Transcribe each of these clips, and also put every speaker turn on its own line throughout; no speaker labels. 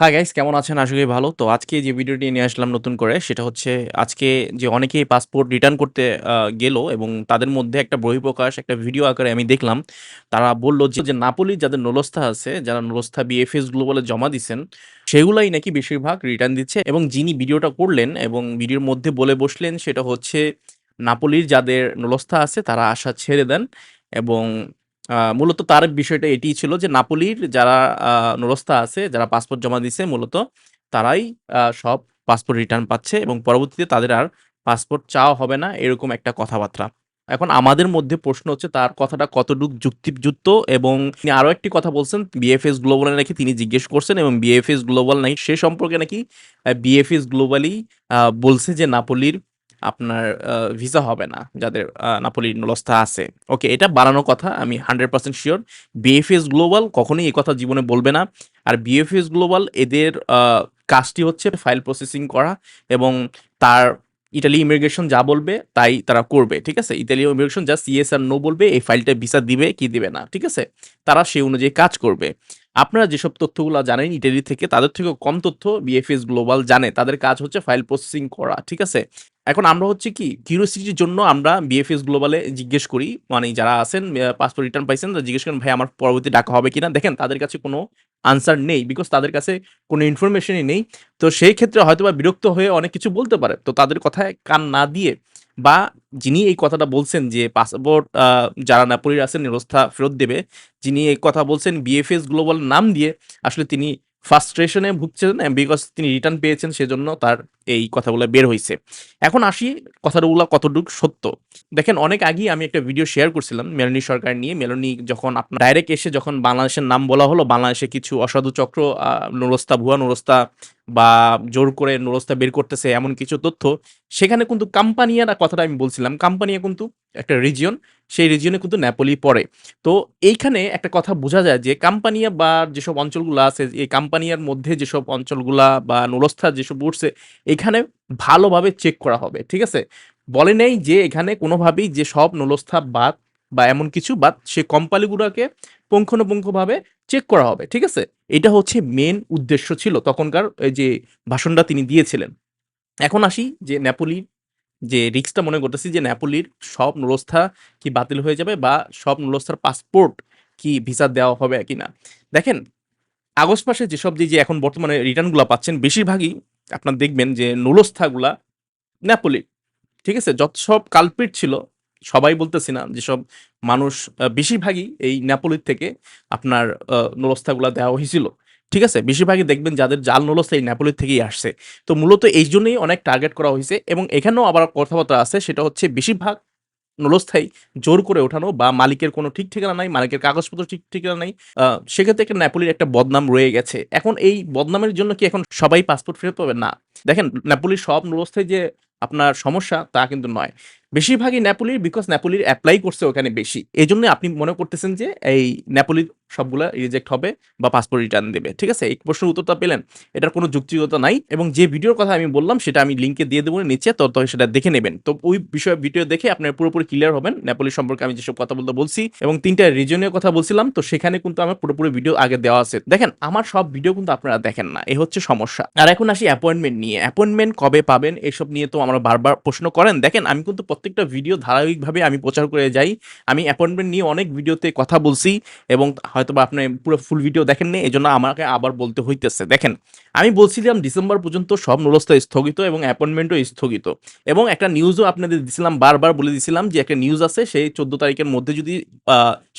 Hi guys কেমন আছেন? করি ভালো। তো আজকে যে ভিডিওটি নিয়ে আসলাম নতুন করে সেটা হচ্ছে আজকে যে অনেকেই পাসপোর্ট রিটার্ন করতে গেল এবং তাদের মধ্যে একটা বহিঃপ্রকাশ একটা ভিডিও আকারে আমি দেখলাম। তারা বলল যে, নাপোলির যাদের নুলস্থা আছে, যারা নুলস্থা বিএফএস গ্লোবালে জমা দিছেন, সেগুলাই নাকি বেশিরভাগ রিটার্ন দিচ্ছে এবং যিনি ভিডিওটা করলেন এবং ভিডিওর মধ্যে বলে বসলেন সেটা হচ্ছে নাপোলির যাদের নলস্থা আছে তারা আশা ছেড়ে দেন এবং মূলত তার বিষয়টা এটিই ছিল যে নাপোলির যারা আ নুরস্তা আছে, যারা পাসপোর্ট জমা দিছে মূলত তারাই সব পাসপোর্ট রিটার্ন পাচ্ছে এবং পরবর্তীতে তাদের আর পাসপোর্ট চাওয়া হবে না এরকম একটা কথাবার্তা। এখন আমাদের মধ্যে প্রশ্ন হচ্ছে তার কথাটা কতটুক যুক্তিযুক্ত এবং তিনি আরও একটি কথা বলছেন বিএফএস গ্লোবালে নাকি তিনি জিজ্ঞেস করছেন এবং বিএফএস গ্লোবাল নাকি সে সম্পর্কে নাকি বিএফএস গ্লোবালি বলছে যে নাপোলির আপনার ভিসা হবে না। যাদের নাপোলির নুলস্থা আছে। ওকে এটা বানানো কথা, আমি hundred percent sure BFS global কখনোই এই কথা জীবনে বলবে না। আর বিএফএস গ্লোবাল এদের কাজটি হচ্ছে ফাইল প্রসেসিং করা এবং তার ইটালি ইমিগ্রেশন যা বলবে, তাই তারা করবে। ঠিক আছে? ইতালীয় ইমিগ্রেশন যা ইয়েস আর নো বলবে, এই ফাইলটা ভিসা দিবে কি দিবে না। ঠিক আছে? তারা সেই অনুযায়ী কাজ করবে। আপনারা যেসব তথ্যগুলা জানেন ইটালি থেকে, তাদের থেকেও কম তথ্য বিএফএস গ্লোবাল জানে। তাদের কাজ হচ্ছে ফাইল প্রসেসিং করা। ঠিক আছে? এখন আমরা হচ্ছে কি কিউরিওসিটির জন্য আমরা বিএফএস গ্লোবালে জিজ্ঞেস করি। মানে যারা আছেন পাসপোর্ট রিটার্ন পাইছেন তারা জিজ্ঞেস করেন, "ভাই আমার পরবর্তী ডাকা হবে কিনা?" দেখেন তাদের কাছে কোনো আনসার নেই। বিকজ তাদের কাছে কোনো ইনফরমেশনই নেই। তো সেই ক্ষেত্রে হয়তোবা বিরক্ত হয়ে অনেক কিছু বলতে পারে। তো তাদের কথায় কান না দিয়ে বা যিনি এই কথাটা বলছেন যে পাসপোর্ট যারা নাপোলির আছেন নিরস্থা ফেরত দেবে। যিনি এই কথা বলছেন বিএফএস গ্লোবাল নাম দিয়ে আসলে তিনি ফ্রাস্ট্রেশন ভুগছেন বিকজ তিনি রিটার্ন পেয়েছেন সেজন্য তার এই কথাগুলো বের হয়েছে এখন আসি কথাগুলো কতটুকু সত্য। দেখেন অনেক আগেই আমি একটা ভিডিও শেয়ার করছিলাম মেলানি সরকার নিয়ে। মেলানি যখন আপনার ডাইরেক্ট এসে যখন বাংলাদেশের নাম বলা হলো, বাংলাদেশে কিছু অসাধু চক্র নুরস্তা, ভুয়া নুরস্তা বা জোর করে নুরস্তা বের করতেছে এমন কিছু তথ্য। সেখানে কিন্তু কাম্পানিয়ারা কথাটা আমি বলছিলাম। কাম্পানিয়া কিন্তু একটা রিজিয়ন। সেই রিজিয়নে কিন্তু নেপোলি পড়ে। তো এইখানে একটা কথা বোঝা যায় যে কাম্পানিয়া বা যেসব অঞ্চলগুলো আছে, এই কাম্পানিয়ার মধ্যে যেসব অঞ্চলগুলা বা নুরস্থা যেসব উঠছে এখানে ভালোভাবে চেক করা হবে। ঠিক আছে? বলে নেই যে এখানে কোনোভাবেই যে সব নুরস্থা বাদ বা এমন কিছু বাদ, সে কোম্পানিগুলোকে পুঙ্খানুপুঙ্খভাবে চেক করা হবে। ঠিক আছে? এটা হচ্ছে মেন উদ্দেশ্য ছিল তখনকার যে ভাষণটা তিনি দিয়েছিলেন। এখন আসি যে নেপোলির যে রিক্সটা মনে করতেছি যে নেপোলির সব নুরস্থা কি বাতিল হয়ে যাবে বা সব নুরস্থার পাসপোর্ট কি ভিসা দেওয়া হবে কিনা? দেখেন আগস্ট মাসে যেসব যে, এখন বর্তমানে রিটার্নগুলা পাচ্ছেন বেশিরভাগই আপনার দেখবেন যে নুরস্থাগুলা নেপোলি। ঠিক আছে? যত সব কালপ্রিট ছিল সবাই বলতেছি না যেসব মানুষ বেশিরভাগই এই নেপোলির থেকে আপনার নুরস্থাগুলা দেওয়া হইছিল। ঠিক আছে? বেশিরভাগই দেখবেন যাদের জাল নুরস্থা এই নেপোলি থেকেই আসছে। তো মূলত এইজন্যই অনেক টার্গেট করা হয়েছে এবং এখানেও আবার কথাবার্তা আছে সেটা হচ্ছে বেশিরভাগ নুরস্থাই জোর করে ওঠানো বা মালিকের কোনো ঠিক ঠিকানা নাই, মালিকের কাগজপত্র ঠিক ঠিকানা নাই। সেক্ষেত্রে একটা নেপোলির একটা বদনাম রয়ে গেছে। এখন এই বদনামের জন্য কি এখন সবাই পাসপোর্ট ফেরত পাবে? না। দেখেন নেপোলির সব নুরস্থায় যে আপনার সমস্যা তা কিন্তু নয়। বেশিরভাগই নেপোলির বিকজ নেপোলির অ্যাপ্লাই করছে ওখানে বেশি। এই জন্য আপনি মনে করতেছেন যে এই নেপোলির সবগুলা রিজেক্ট হবে বা পাসপোর্ট রিটার্ন দেবে। ঠিক আছে? এই প্রশ্নের উত্তরটা পেলেন? এটার কোনো যুক্তিগত নাই এবং যে ভিডিওর কথা আমি বললাম সেটা আমি লিঙ্কে দিয়ে দেবো নিচে তো, তো সেটা দেখে নেবেন। তো ওই বিষয়ে ভিডিও দেখে আপনার পুরোপুরি ক্লিয়ার হবেন নেপোলি সম্পর্কে আমি যেসব কথা বলতে বলছি এবং ৩ রিজনের কথা বলছিলাম তো সেখানে কিন্তু আমার পুরোপুরি ভিডিও আগে দেওয়া আছে। দেখেন আমার সব ভিডিও কিন্তু আপনারা দেখেন না। এ হচ্ছে সমস্যা। আর এখন আসি অ্যাপয়েন্টমেন্ট নিয়ে। অ্যাপয়েন্টমেন্ট কবে পাবেন এসব নিয়ে তো আমরা বারবার প্রশ্ন করেন। দেখেন আমি কিন্তু প্রত্যেকটা ভিডিও ধারাবাহিকভাবে আমি প্রচার করে যাই। আমি অ্যাপয়েন্টমেন্ট নিয়ে অনেক ভিডিওতে কথা বলছি এবং হয়তো বা আপনি পুরো ফুল ভিডিও দেখেননি, এজন্য আমাকে আবার বলতে হইতেছে। দেখেন আমি বলছিলাম ডিসেম্বর পর্যন্ত সব নুরস্থা স্থগিত এবং অ্যাপয়েন্টমেন্টও স্থগিত এবং একটা নিউজও আপনাদের দিছিলাম, বারবার বলে দিছিলাম যে একটা নিউজ আছে, সেই ১৪ তারিখের মধ্যে যদি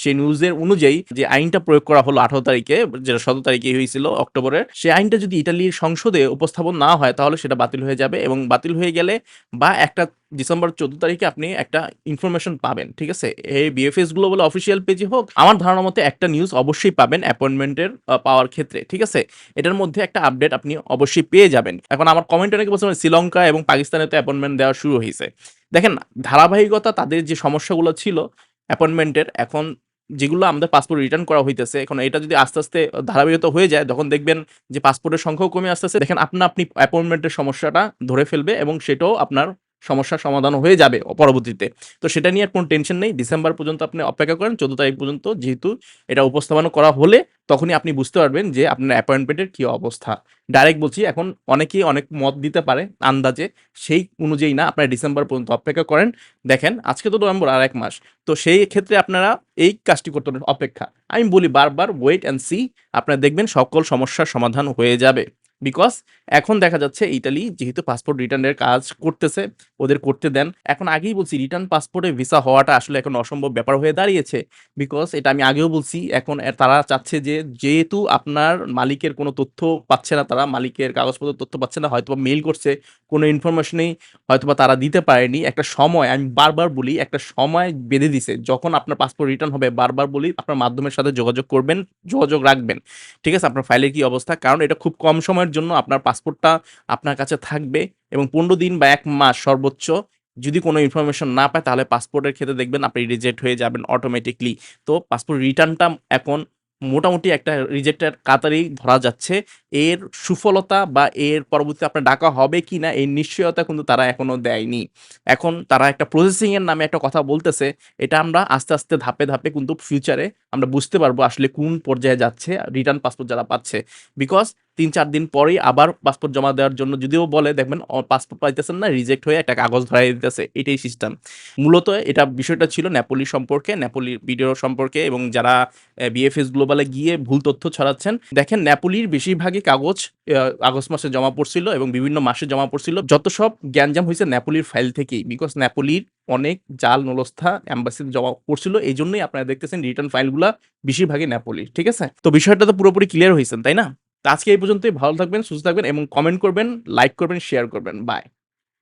সেই নিউজের অনুযায়ী যে আইনটা প্রয়োগ করা হলো ১৮ তারিখে, যেটা ১৭ তারিখে হয়েছিল অক্টোবরের, সেই আইনটা যদি ইটালির সংসদে উপস্থাপন না হয়, তাহলে সেটা বাতিল হয়ে যাবে এবং বাতিল হয়ে গেলে বা একটা ডিসেম্বর ১৪ তারিখে আপনি একটা ইনফরমেশন পাবেন। ঠিক আছে? এই বিএফএস গ্লোবাল অফিসিয়াল পেজে হোক, আমার ধারণা মতে একটা নিউজ অবশ্যই পাবেন অ্যাপয়েন্টমেন্টের পাওয়ার ক্ষেত্রে। ঠিক আছে? এটার মধ্যে একটা আপডেট আপনি অবশ্যই পেয়ে যাবেন। এখন আমার কমেন্ট অনেকে বলছেন শ্রীলঙ্কা এবং পাকিস্তানে তো অ্যাপয়েন্টমেন্ট দেওয়া শুরু হয়েছে দেখেন ধারাবাহিকতা তাদের যে সমস্যাগুলো ছিল অ্যাপয়েন্টমেন্টের এখন যেগুলো আমাদের পাসপোর্ট রিটার্ন করা হইতেছে এখন এটা যদি আস্তে, আস্তে ধারাবাহিকতা হয়ে যায় তখন দেখবেন যে পাসপোর্টের সংখ্যাও কমে আসতেছে। দেখেন আপনার আপনি অ্যাপয়েন্টমেন্টের সমস্যাটা ধরে ফেলবে এবং সেটাও আপনার সমস্যার সমাধান হয়ে যাবে পরবর্তীতে। তো সেটা নিয়ে আর কোনো টেনশন নেই। ডিসেম্বর পর্যন্ত আপনি অপেক্ষা করেন। চোদ্দ তারিখ পর্যন্ত যেহেতু এটা উপস্থাপনা করা হলে তখনই আপনি বুঝতে পারবেন যে আপনার অ্যাপয়েন্টমেন্টের কী অবস্থা। ডাইরেক্ট বলছি, এখন অনেকেই অনেক মত দিতে পারে আন্দাজে। সেই অনুযায়ী না, আপনারা ডিসেম্বর পর্যন্ত অপেক্ষা করেন। দেখেন, আজকে তো নভেম্বর আর এক মাস। তো সেই ক্ষেত্রে আপনারা এই কাজটি করতে অপেক্ষা। আমি বলি বারবার ওয়েট অ্যান্ড সি আপনারা দেখবেন সকল সমস্যার সমাধান হয়ে যাবে। বিকজ এখন দেখা যাচ্ছে ইটালি যেহেতু পাসপোর্ট রিটার্নের কাজ করতেছে, ওদের করতে দেন। এখন আগেই বলছি রিটার্ন পাসপোর্টে ভিসা হওয়াটা আসলে এখন অসম্ভব ব্যাপার হয়ে দাঁড়িয়েছে। বিকজ এটা আমি আগেও বলছি, এখন তারা চাচ্ছে যে যেহেতু আপনার মালিকের কোনো তথ্য পাচ্ছে না তারা, মালিকের কাগজপত্র তথ্য পাচ্ছে না হয়তো মেল করছে, কোনো ইনফরমেশনেই হয়তোবা তারা দিতে পারেনি। একটা সময়, আমি বারবার বলি, একটা সময় বেঁধে দিছে। যখন আপনার পাসপোর্ট রিটার্ন হবে, বারবার বলি, আপনার মাধ্যমের সাথে যোগাযোগ করবেন, যোগাযোগ রাখবেন। ঠিক আছে, আপনার ফাইলের কি অবস্থা? কারণ এটা খুব কম সময়ের জন্য আপনার পাসপোর্টটা আপনার কাছে থাকবে এবং পনেরো দিন বা এক মাস সর্বোচ্চ যদি কোনো ইনফরমেশন না পায়, তাহলে পাসপোর্টের ক্ষেত্রে দেখবেন আপনি রিজেক্ট হয়ে যাবেন অটোমেটিকলি তো পাসপোর্ট রিটার্নটা এখন মোটামুটি একটা রিজেক্টের কাতারেই ধরা যাচ্ছে। এর সুফলতা বা এর পরবর্তীতে আপনার ডাকা হবে কি না, এই নিশ্চয়তা কিন্তু তারা এখনও দেয়নি। এখন তারা একটা প্রসেসিং এর নামে একটা কথা বলতেছে, এটা আমরা আস্তে আস্তে, ধাপে ধাপে কিন্তু ফিউচারে আমরা বুঝতে পারব আসলে কোন পর্যায়ে যাচ্ছে রিটার্ন পাসপোর্ট যারা পাচ্ছে। বিকজ তিন চার দিন পরেই আবার পাসপোর্ট জমা দেওয়ার জন্য যদিও বলে, দেখবেন পাসপোর্ট পাইতেছেন না রিজেক্ট হয়ে একটা কাগজ ধরাই দিতেছে, এটাই সিস্টেম মূলত এটা বিষয়টা ছিল নেপোলি সম্পর্কে নেপোলি ভিডিও সম্পর্কে এবং যারা বিএফএস গ্লোবালে গিয়ে ভুল তথ্য ছড়াচ্ছেন, দেখেন নেপোলির বেশিরভাগই কাগজ আগস্ট মাসে জমা পড়ছিল এবং বিভিন্ন মাসে জমা পড়ছিল। যত সব গ্যাঞ্জাম হয়েছে নেপোলির ফাইল থেকেই বিকজ নেপোলির অনেক জাল, নলস্থা অ্যাম্বাসিতে জমা পড়ছিল এই জন্যই আপনারা দেখতেছেন রিটার্ন ফাইলগুলা বেশিরভাগই ন্যাপোলি ঠিক আছে? তো বিষয়টা তো পুরোপুরি ক্লিয়ার হয়েছেন তাই না? আজকে এই পর্যন্তই, ভালো থাকবেন, সুস্থ থাকবেন এবং কমেন্ট করবেন লাইক করবেন শেয়ার করবেন বাই